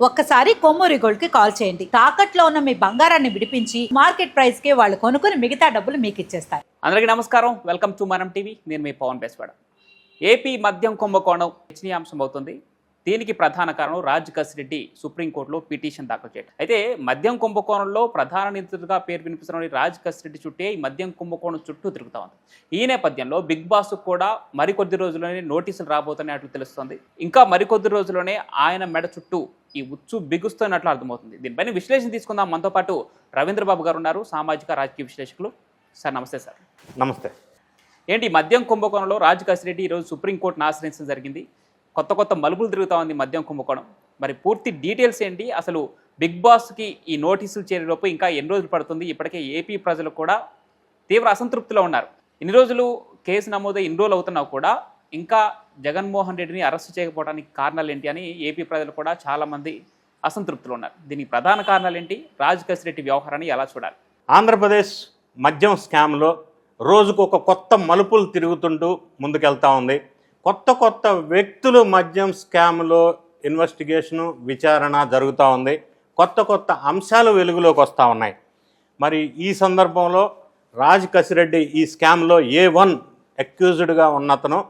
ఒక్కసారి కొమ్మూరి గోల్డ్కి కాల్ చేయండి. తాకట్లో ఉన్న మీ బంగారాన్ని విడిపించి మార్కెట్ ప్రైస్కి వాళ్ళు కొనుక్కుని మిగతా డబ్బులు మీకు ఇచ్చేస్తారు. అందరికీ నమస్కారం. Welcome to Manam TV. నేను మీ పవన్ బేస్వాడ. ఏపీ మద్యం కుంభకోణం చర్చనీయాంశం అవుతుంది. దీనికి ప్రధాన కారణం రాజ్ కసిరెడ్డి సుప్రీంకోర్టులో పిటిషన్ దాఖలు చేయడం అయితే మద్యం కుంభకోణంలో ప్రధాన నిందితుడిగా పేరు వినిపిస్తున్న రాజ్ కసిరెడ్డి చుట్టే ఈ మద్యం కుంభకోణం చుట్టూ తిరుగుతా ఉంది. ఈ నేపథ్యంలో బిగ్ బాస్ కూడా మరికొద్ది రోజుల్లోనే నోటీసులు రాబోతున్నట్లు తెలుస్తుంది. ఇంకా మరికొద్ది రోజుల్లోనే ఆయన మెడ చుట్టూ ఈ ఉచ్చు బిగుస్తున్నట్లు అర్థమవుతుంది. దీనిపైన విశ్లేషణ తీసుకుందాం. మనతో పాటు రవీంద్ర బాబు గారు ఉన్నారు. సామాజిక రాజకీయ విశ్లేషకులు. సార్ నమస్తే సార్. నమస్తే. ఏంటి మద్యం కుంభకోణంలో రాజ్ కసిరెడ్డి ఈరోజు సుప్రీంకోర్టును ఆశ్రయించడం జరిగింది. కొత్త కొత్త మలుపులు తిరుగుతా ఉంది మద్యం కుంభకోణం. మరి పూర్తి డీటెయిల్స్ ఏంటి? అసలు బిగ్ బాస్కి ఈ నోటీసులు చేరేలోపు ఇంకా ఎన్ని రోజులు పడుతుంది? ఇప్పటికే ఏపీ ప్రజలు కూడా తీవ్ర అసంతృప్తిలో ఉన్నారు. ఇన్ని రోజులు కేసు నమోదై ఇన్ని రోజులు అవుతున్నా కూడా ఇంకా జగన్మోహన్ రెడ్డిని అరెస్ట్ చేయకపోవడానికి కారణాలు ఏంటి అని ఏపీ ప్రజలు కూడా చాలామంది అసంతృప్తులు ఉన్నారు. దీనికి ప్రధాన కారణాలు ఏంటి? రాజ్ కసిరెడ్డి వ్యవహారాన్ని ఎలా చూడాలి? ఆంధ్రప్రదేశ్ మద్యం స్కామ్లో రోజుకు ఒక కొత్త మలుపులు తిరుగుతుంటూ ముందుకెళ్తా ఉంది. కొత్త కొత్త వ్యక్తులు మద్యం స్కామ్లో ఇన్వెస్టిగేషను విచారణ జరుగుతూ ఉంది. కొత్త కొత్త అంశాలు వెలుగులోకి వస్తూ ఉన్నాయి. మరి ఈ సందర్భంలో రాజ్ కసిరెడ్డి ఈ స్కామ్లో ఏ వన్ అక్యూజ్డ్గా ఉన్నతను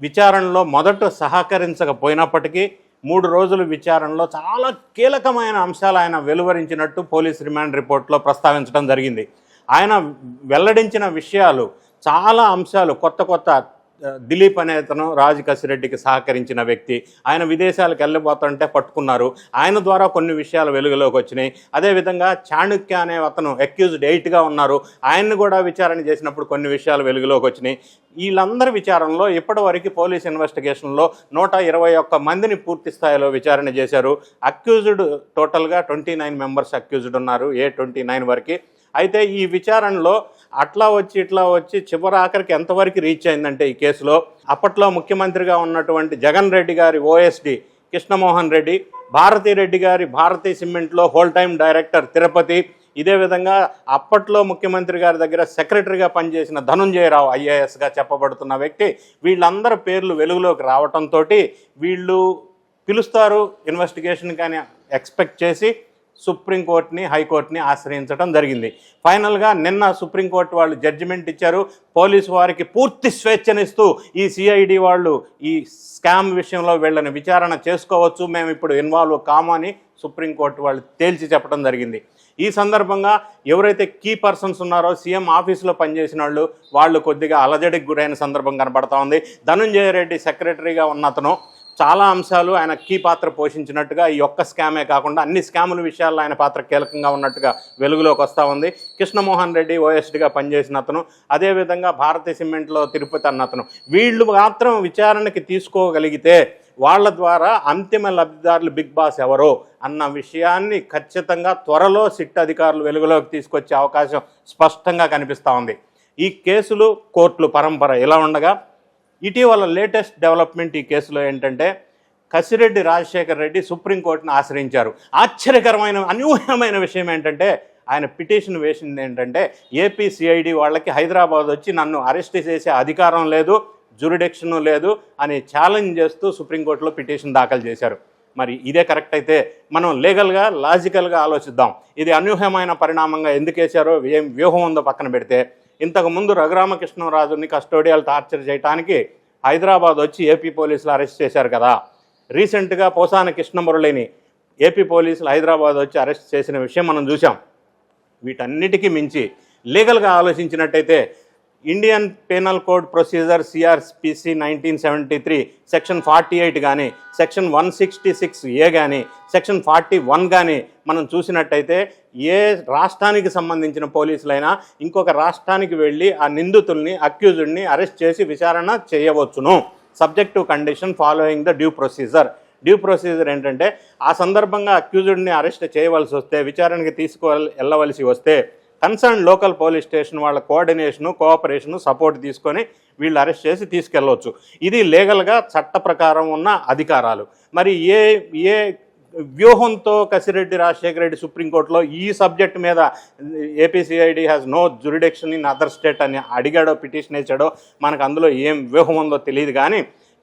విచారణలో మొదట సహకరించకపోయినప్పటికీ మూడు రోజుల విచారణలో చాలా కీలకమైన అంశాలు ఆయన వెలువరించినట్టు పోలీస్ రిమాండ్ రిపోర్ట్లో ప్రస్తావించడం జరిగింది. ఆయన వెల్లడించిన విషయాలు చాలా అంశాలు కొత్త కొత్త దిలీప్ అనే అతను రాజ్ కసిరెడ్డికి సహకరించిన వ్యక్తి. ఆయన విదేశాలకు వెళ్ళిపోతుంటే పట్టుకున్నారు. ఆయన ద్వారా కొన్ని విషయాలు వెలుగులోకి వచ్చినాయి. అదేవిధంగా చాణుక్య అనే అతను అక్యూజ్డ్ ఎయిట్గా ఉన్నారు. ఆయన్ని కూడా విచారణ చేసినప్పుడు కొన్ని విషయాలు వెలుగులోకి వచ్చినాయి. వీళ్ళందరి విచారణలో ఇప్పటివరకు పోలీస్ ఇన్వెస్టిగేషన్లో నూట ఇరవై ఒక్క మందిని పూర్తి స్థాయిలో విచారణ చేశారు. అక్యూజ్డ్ టోటల్గా ట్వంటీ నైన్ మెంబర్స్ అక్యూజ్డ్ ఉన్నారు. ఏ ట్వంటీ నైన్ వరకు అయితే ఈ విచారణలో అట్లా వచ్చి ఇట్లా వచ్చి చివరి ఆఖరికి ఎంతవరకు రీచ్ అయిందంటే ఈ కేసులో? అప్పట్లో ముఖ్యమంత్రిగా ఉన్నటువంటి జగన్ రెడ్డి గారి ఓఎస్డి కృష్ణమోహన్ రెడ్డి భారతీ రెడ్డి గారి భారతీ సిమెంట్లో హోల్ టైం డైరెక్టర్ తిరుపతి ఇదే విధంగా అప్పట్లో ముఖ్యమంత్రి గారి దగ్గర సెక్రటరీగా పనిచేసిన ధనుంజయరావు ఐఏఎస్గా చెప్పబడుతున్న వ్యక్తి వీళ్ళందరి పేర్లు వెలుగులోకి రావటంతో వీళ్ళు పిలుస్తారు ఇన్వెస్టిగేషన్ కానీ ఎక్స్పెక్ట్ చేసి సుప్రీంకోర్టుని హైకోర్టుని ఆశ్రయించడం జరిగింది. ఫైనల్గా నిన్న సుప్రీంకోర్టు వాళ్ళు జడ్జిమెంట్ ఇచ్చారు. పోలీసు వారికి పూర్తి స్వేచ్ఛనిస్తూ ఈ సిఐడి వాళ్ళు ఈ స్కామ్ విషయంలో వీళ్ళని విచారణ చేసుకోవచ్చు. మేము ఇప్పుడు ఇన్వాల్వ్ కాము అని సుప్రీంకోర్టు వాళ్ళు తేల్చి చెప్పడం జరిగింది. ఈ సందర్భంగా ఎవరైతే కీ పర్సన్స్ ఉన్నారో సీఎం ఆఫీసులో పనిచేసిన వాళ్ళు వాళ్ళు కొద్దిగా అలజడికి గురైన సందర్భం కనబడతా ఉంది. ధనుంజయ రెడ్డి సెక్రటరీగా ఉన్న అతను చాలా అంశాలు ఆయన కీ పాత్ర పోషించినట్టుగా ఈ ఒక్క స్కామే కాకుండా అన్ని స్కాముల విషయాల్లో ఆయన పాత్ర కీలకంగా ఉన్నట్టుగా వెలుగులోకి వస్తూ ఉంది. కృష్ణమోహన్ రెడ్డి ఓఎస్డిగా పనిచేసిన అతను అదేవిధంగా భారతీయ సిమెంట్లో తిరుపతి అన్న అతను. వీళ్ళు మాత్రం విచారణకి తీసుకోగలిగితే వాళ్ళ ద్వారా అంతిమ లబ్ధిదారులు బిగ్ బాస్ ఎవరో అన్న విషయాన్ని ఖచ్చితంగా త్వరలో సిట్ అధికారులు వెలుగులోకి తీసుకొచ్చే అవకాశం స్పష్టంగా కనిపిస్తూ ఉంది. ఈ కేసులు కోర్టులు పరంపర ఇలా ఉండగా ఇటీవల లేటెస్ట్ డెవలప్మెంట్ ఈ కేసులో ఏంటంటే కసిరెడ్డి రాజశేఖర్ రెడ్డి సుప్రీంకోర్టును ఆశ్రయించారు. ఆశ్చర్యకరమైన అనూహ్యమైన విషయం ఏంటంటే ఆయన పిటిషన్ వేసింది ఏంటంటే ఏపీ సిఐడి వాళ్ళకి హైదరాబాద్ వచ్చి నన్ను అరెస్ట్ చేసే అధికారం లేదు జురిడెక్షన్ లేదు అని ఛాలెంజ్ చేస్తూ సుప్రీంకోర్టులో పిటిషన్ దాఖలు చేశారు. మరి ఇదే కరెక్ట్ అయితే మనం లీగల్గా లాజికల్గా ఆలోచిద్దాం. ఇది అనూహ్యమైన పరిణామంగా ఎందుకు వేశారో ఏం వ్యూహం ఉందో పక్కన పెడితే ఇంతకుముందు రఘురామకృష్ణరాజుని కస్టోడియల్ టార్చర్ చేయడానికి హైదరాబాద్ వచ్చి ఏపీ పోలీసులు అరెస్ట్ చేశారు కదా. రీసెంట్గా పోసాన కృష్ణమురళిని ఏపీ పోలీసులు హైదరాబాద్ వచ్చి అరెస్ట్ చేసిన విషయం మనం చూసాం వీటన్నిటికీ మించి లీగల్గా ఆలోచించినట్టయితే Indian penal code procedure CrPC nineteen seventy three section forty eight కానీ section one sixty six A కానీ సెక్షన్ ఫార్టీ వన్ కానీ మనం చూసినట్టయితే ఏ రాష్ట్రానికి సంబంధించిన పోలీసులైనా ఇంకొక రాష్ట్రానికి వెళ్ళి ఆ నిందితుల్ని అక్యూజ్డ్ని అరెస్ట్ చేసి విచారణ చేయవచ్చును. Subject to condition following the due procedure due procedure ఏంటంటే ఆ సందర్భంగా అక్యూజ్డ్ని అరెస్ట్ చేయవలసి వస్తే విచారణకి తీసుకో వెళ్ళవలసి వస్తే కన్సర్న్ లోకల్ పోలీస్ స్టేషన్ వాళ్ళ కోఆర్డినేషను కోఆపరేషను సపోర్ట్ తీసుకొని వీళ్ళు అరెస్ట్ చేసి తీసుకెళ్ళవచ్చు ఇది లీగల్గా చట్ట ప్రకారం ఉన్న అధికారాలు. మరి ఏ ఏ వ్యూహంతో కసిరెడ్డి రాజశేఖర రెడ్డి సుప్రీంకోర్టులో ఈ సబ్జెక్ట్ మీద APCID has no jurisdiction in other state అని అడిగాడో పిటిషన్ వేసాడో మనకు అందులో ఏం వ్యూహం ఉందో తెలియదు. కానీ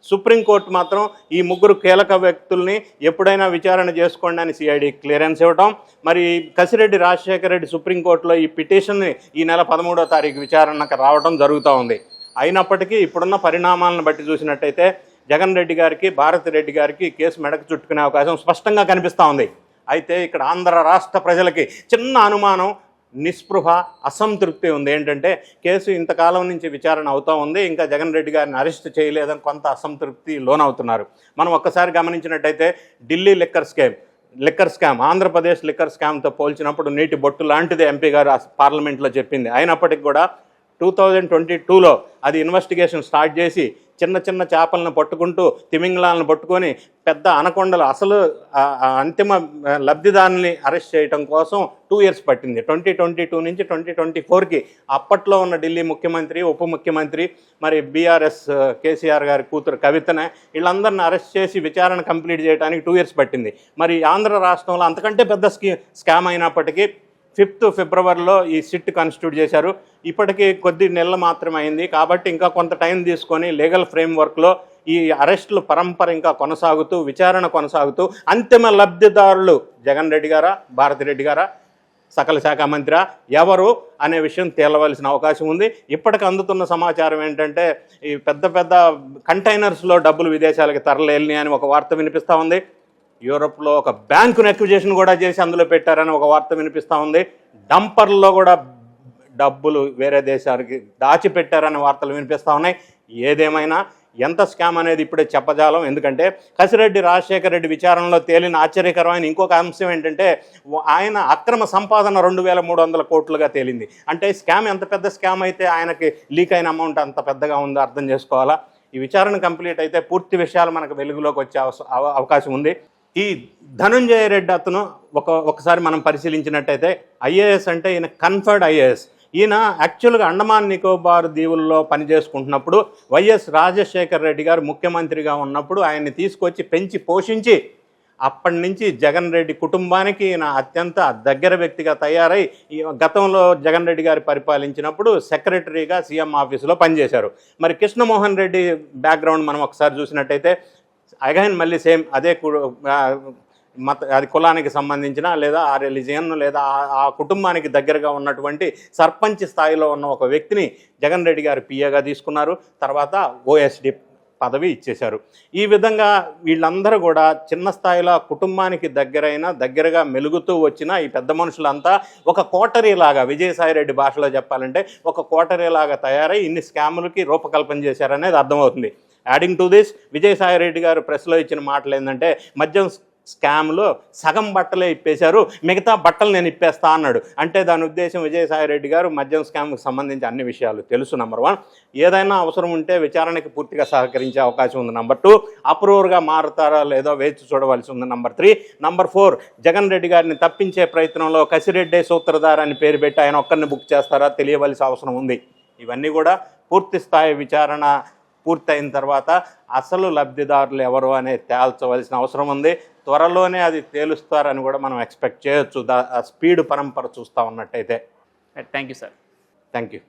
సుప్రీంకోర్టు మాత్రం ఈ ముగ్గురు కీలక వ్యక్తుల్ని ఎప్పుడైనా విచారణ చేసుకోండి అని సిఐడి క్లియరెన్స్ ఇవ్వటం. మరి కసిరెడ్డి రాజశేఖర రెడ్డి సుప్రీంకోర్టులో ఈ పిటిషన్ని ఈ నెల పదమూడో తారీఖు విచారణకు రావడం జరుగుతూ ఉంది. అయినప్పటికీ ఇప్పుడున్న పరిణామాలను బట్టి చూసినట్టయితే జగన్ రెడ్డి గారికి భారతి రెడ్డి గారికి కేసు మెడకు చుట్టుకునే అవకాశం స్పష్టంగా కనిపిస్తూ ఉంది. అయితే ఇక్కడ ఆంధ్ర రాష్ట్ర ప్రజలకి చిన్న అనుమానం నిస్పృహ అసంతృప్తి ఉంది. ఏంటంటే కేసు ఇంతకాలం నుంచి విచారణ అవుతూ ఉంది. ఇంకా జగన్ రెడ్డి గారిని అరెస్ట్ చేయలేదని కొంత అసంతృప్తి లోనవుతున్నారు. మనం ఒక్కసారి గమనించినట్టయితే Delhi liquor scam liquor scam Andhra Pradesh liquor స్కామ్తో పోల్చినప్పుడు నీటి బొట్టు లాంటిది ఎంపీ గారు పార్లమెంట్లో చెప్పింది. అయినప్పటికీ కూడా టూ థౌజండ్ ట్వంటీ టూలో అది ఇన్వెస్టిగేషన్ స్టార్ట్ చేసి చిన్న చిన్న చేపలను పట్టుకుంటూ తిమింగళాలను పట్టుకొని పెద్ద అనకొండలు అసలు అంతిమ లబ్ధిదారుని అరెస్ట్ చేయడం కోసం టూ ఇయర్స్ పట్టింది. ట్వంటీ ట్వంటీ టూ నుంచి ట్వంటీ ట్వంటీ ఫోర్కి అప్పట్లో ఉన్న ఢిల్లీ ముఖ్యమంత్రి ఉప ముఖ్యమంత్రి మరి బీఆర్ఎస్ కేసీఆర్ గారి కూతురు కవితనే వీళ్ళందరిని అరెస్ట్ చేసి విచారణ కంప్లీట్ చేయడానికి టూ ఇయర్స్ పట్టింది. మరి ఆంధ్ర రాష్ట్రంలో అంతకంటే పెద్ద స్కీ స్కామ్ అయినప్పటికీ ఫిఫ్త్ ఫిబ్రవరిలో ఈ సిట్ కాన్స్టిట్యూట్ చేశారు. ఇప్పటికీ కొద్ది నెలలు మాత్రమే అయింది. కాబట్టి ఇంకా కొంత టైం తీసుకొని లీగల్ ఫ్రేమ్వర్క్లో ఈ అరెస్టుల పరంపర ఇంకా కొనసాగుతూ విచారణ కొనసాగుతూ అంతిమ లబ్ధిదారులు జగన్ రెడ్డి గారా భారతి రెడ్డి గారా సకల శాఖ మంత్రి ఎవరు అనే విషయం తేలవలసిన అవకాశం ఉంది. ఇప్పటికి అందుతున్న సమాచారం ఏంటంటే ఈ పెద్ద పెద్ద కంటైనర్స్లో డబ్బులు విదేశాలకు తరలేని అని ఒక వార్త వినిపిస్తూ ఉంది. యూరోప్లో ఒక బ్యాంకును అక్విజేషన్ కూడా చేసి అందులో పెట్టారని ఒక వార్త వినిపిస్తూ ఉంది. డంపర్లో కూడా డబ్బులు వేరే దేశానికి దాచిపెట్టారనే వార్తలు వినిపిస్తూ ఉన్నాయి. ఏదేమైనా ఎంత స్కామ్ అనేది ఇప్పుడే చెప్పజాలం. ఎందుకంటే కసిరెడ్డి రాజశేఖర రెడ్డి విచారణలో తేలిన ఆశ్చర్యకరమైన ఇంకొక అంశం ఏంటంటే ఆయన అక్రమ సంపాదన రెండు వేల మూడు వందల కోట్లుగా తేలింది. అంటే స్కామ్ ఎంత పెద్ద స్కామ్ అయితే ఆయనకి లీక్ అయిన అమౌంట్ అంత పెద్దగా ఉందో అర్థం చేసుకోవాలా? ఈ విచారణ కంప్లీట్ అయితే పూర్తి విషయాలు మనకు వెలుగులోకి వచ్చే అవస- అవకాశం ఉంది. ఈ ధనుంజయ రెడ్డి అతను ఒక ఒకసారి మనం పరిశీలించినట్టయితే ఐఏఎస్ అంటే ఈయన కన్ఫర్డ్ ఐఏఎస్. ఈయన యాక్చువల్గా అండమాన్ నికోబార్ దీవుల్లో పనిచేసుకుంటున్నప్పుడు వైఎస్ రాజశేఖర్ రెడ్డి గారు ముఖ్యమంత్రిగా ఉన్నప్పుడు ఆయన్ని తీసుకొచ్చి పెంచి పోషించి అప్పటి నుంచి జగన్ రెడ్డి కుటుంబానికి ఈయన అత్యంత దగ్గర వ్యక్తిగా తయారై గతంలో జగన్ రెడ్డి గారు పరిపాలించినప్పుడు సెక్రటరీగా సీఎం ఆఫీసులో పనిచేశారు. మరి కృష్ణమోహన్ రెడ్డి బ్యాక్గ్రౌండ్ మనం ఒకసారి చూసినట్టయితే అగైన్ మళ్ళీ సేమ్ అదే కు- మత అది కులానికి సంబంధించిన లేదా ఆ రిలీజియన్ లేదా ఆ- కుటుంబానికి దగ్గరగా ఉన్నటువంటి సర్పంచ్ స్థాయిలో ఉన్న ఒక వ్యక్తిని జగన్ రెడ్డి గారు పిఏగా తీసుకున్నారు. తర్వాత ఓఎస్డి పదవి ఇచ్చేశారు. ఈ విధంగా వీళ్ళందరూ కూడా చిన్న స్థాయిలో కుటుంబానికి దగ్గరైన దగ్గరగా మెలుగుతూ వచ్చిన ఈ పెద్ద మనుషులంతా ఒక కోటరీ లాగా విజయసాయిరెడ్డి భాషలో చెప్పాలంటే ఒక కోటరీ లాగా తయారై ఇన్ని స్కాములకి రూపకల్పన చేశారనేది అర్థమవుతుంది. యాడింగ్ టు దిస్ విజయసాయిరెడ్డి గారు ప్రెస్లో ఇచ్చిన మాటలు ఏంటంటే మద్యం స్కామ్లో సగం బట్టలే ఇప్పేశారు మిగతా బట్టలు నేను ఇప్పేస్తా అన్నాడు. అంటే దాని ఉద్దేశం విజయసాయిరెడ్డి గారు మద్యం స్కామ్కి సంబంధించి అన్ని విషయాలు తెలుసు నెంబర్ వన్ ఏదైనా అవసరం ఉంటే విచారణకి పూర్తిగా సహకరించే అవకాశం ఉంది నెంబర్ టూ అప్రూవర్గా మారుతారా లేదో వేచి చూడవలసి ఉంది number three number four Jagan Reddy గారిని తప్పించే ప్రయత్నంలో కసిరెడ్డి సూత్రధార అని పేరు పెట్టి ఆయన ఒక్కరిని బుక్ చేస్తారా తెలియవలసిన అవసరం ఉంది. ఇవన్నీ కూడా పూర్తి స్థాయి విచారణ పూర్తయిన తర్వాత అసలు లబ్ధిదారులు ఎవరు అనేది తేల్చవలసిన అవసరం ఉంది. త్వరలోనే అది తేలుస్తారని కూడా మనం ఎక్స్పెక్ట్ చేయొచ్చు. దా స్పీడ్ పరంపర చూస్తూ ఉన్నట్టయితే. Thank you sir. Thank you.